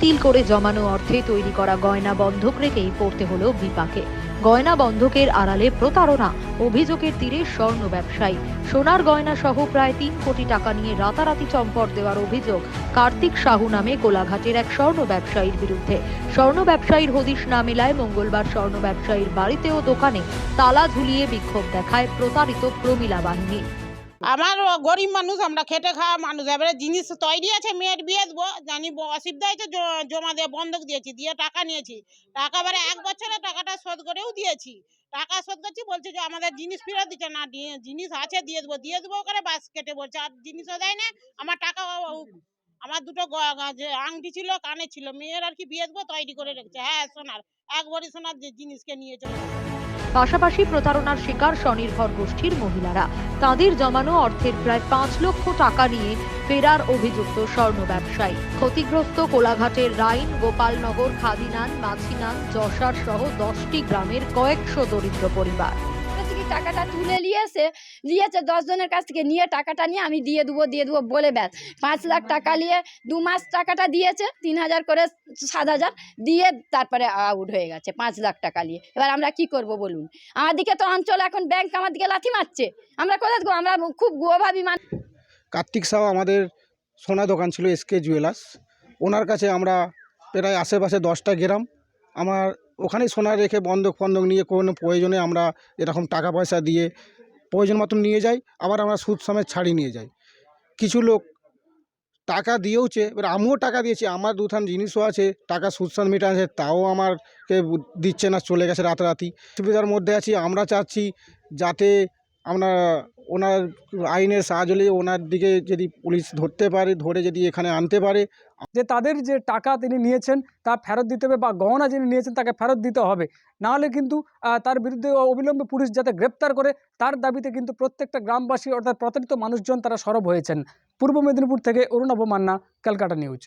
তিল করে জমানো অর্থে তৈরি করা গয়না বন্ধক রেখেই পড়তে হলো বিপাকে। গয়না বন্ধকের আড়ালে প্রতারণা, অভিযোগের তীরে স্বর্ণ ব্যবসায়ী। সোনার গয়না সহ প্রায় তিন কোটি টাকা নিয়ে রাতারাতি চম্পট দেওয়ার অভিযোগ কার্তিক সাহু নামে কোলাঘাটের এক স্বর্ণ ব্যবসায়ীর বিরুদ্ধে। স্বর্ণ ব্যবসায়ীর হদিশ না মেলায় মঙ্গলবার স্বর্ণ ব্যবসায়ীর বাড়িতে ও দোকানে তালা ঝুলিয়ে বিক্ষোভ দেখায় প্রতারিত প্রমিলা বাহিনী। আমার গরিব মানুষ, আমরা খেটে খাওয়া মানুষ। এবারে জিনিস তৈরি আছে, মেয়ের বিয়ে দেবো, জানি অসুবিধা হয়েছে জমা দিয়ে বন্ধক দিয়েছি, দিয়ে টাকা নিয়েছি। টাকা এবারে এক বছরে টাকাটা শোধ করেও দিয়েছি। টাকা শোধ করছি, বলছে যে আমাদের জিনিস ফেরত দিচ্ছে। না জিনিস আছে, দিয়ে দেবো দিয়ে দেবো করে বাস কেটে বলছে, আর জিনিসও দেয় না, আমার টাকা আমার দুটো আংটি ছিল, কানে ছিল, মেয়ের আর কি বিয়ে দেবো, তৈরি করে রেখেছে। হ্যাঁ সোনার, এক ভরি সোনার যে জিনিসকে নিয়ে চলে। পাশাপাশি প্রতারণার শিকার স্বনির্ভর গোষ্ঠীর মহিলারা। তাদের জমানো অর্থের প্রায় পাঁচ লক্ষ টাকা নিয়ে ফেরার অভিযুক্ত স্বর্ণ ব্যবসায়ী। ক্ষতিগ্রস্ত কোলাঘাটের রাইন, গোপালনগর, খাদিনান, মাছিনান, যশার সহ দশটি গ্রামের কয়েকশো দরিদ্র পরিবার। টাকাটা তুলে নিয়েছে নিয়েছে, দশজনের কাছ থেকে নিয়ে টাকাটা নিয়ে আমি দিয়ে দেবো দিয়ে দেবো বলে ব্যাস। পাঁচ লাখ টাকা নিয়ে দু মাস টাকাটা দিয়েছে, তিন হাজার করে সাত হাজার দিয়ে তারপরে আউট হয়ে গেছে, পাঁচ লাখ টাকা নিয়ে। এবার আমরা কি করব বলুন? আমার দিকে তো অঞ্চল, এখন ব্যাংক আমার দিকে লাথি মারছে। আমরা কোথায়? আমরা খুব গোভাবি মানুষ কার্তিক সাউ আমাদের সোনা দোকান ছিল এসকে জুয়েলার্স ওনার কাছে আমরা প্রায় আশেপাশে দশটা গ্রাম। আমার ওখানেই সোনা রেখে বন্ধক ফন্ধক নিয়ে কোনো প্রয়োজনে আমরা এরকম টাকা পয়সা দিয়ে প্রয়োজন মতন নিয়ে যাই, আবার আমরা সুদ সমেত ছাড়ি নিয়ে যাই। কিছু লোক টাকা দিয়েওছে, এবার আমিও টাকা দিয়েছি, আমার দুখান জিনিসও আছে, টাকা সুদ সমেত মেটা আছে তাও আমারকে দিচ্ছে না, চলে গেছে রাতারাতি। সুবিধার মধ্যে আছি, আমরা চাচ্ছি যাতে আমরা ওনার আইনের সাহায্য নিয়ে ওনার দিকে যদি পুলিশ ধরতে পারে, ধরে যদি এখানে আনতে পারে। যে তাদের যে টাকা তিনি নিয়েছেন, তা ফেরত দিতে হবে বা গহনা যিনি নিয়েছেন, তাকে ফেরত দিতে হবে। নাহলে কিন্তু তার বিরুদ্ধে অবিলম্বে পুলিশ যাতে গ্রেপ্তার করে, তার দাবিতে কিন্তু প্রত্যেকটা গ্রামবাসী অর্থাৎ প্রতারিত মানুষজন তারা সরব হয়েছেন। পূর্ব মেদিনীপুর থেকে অরুণাভ মান্না, ক্যালকাটা নিউজ।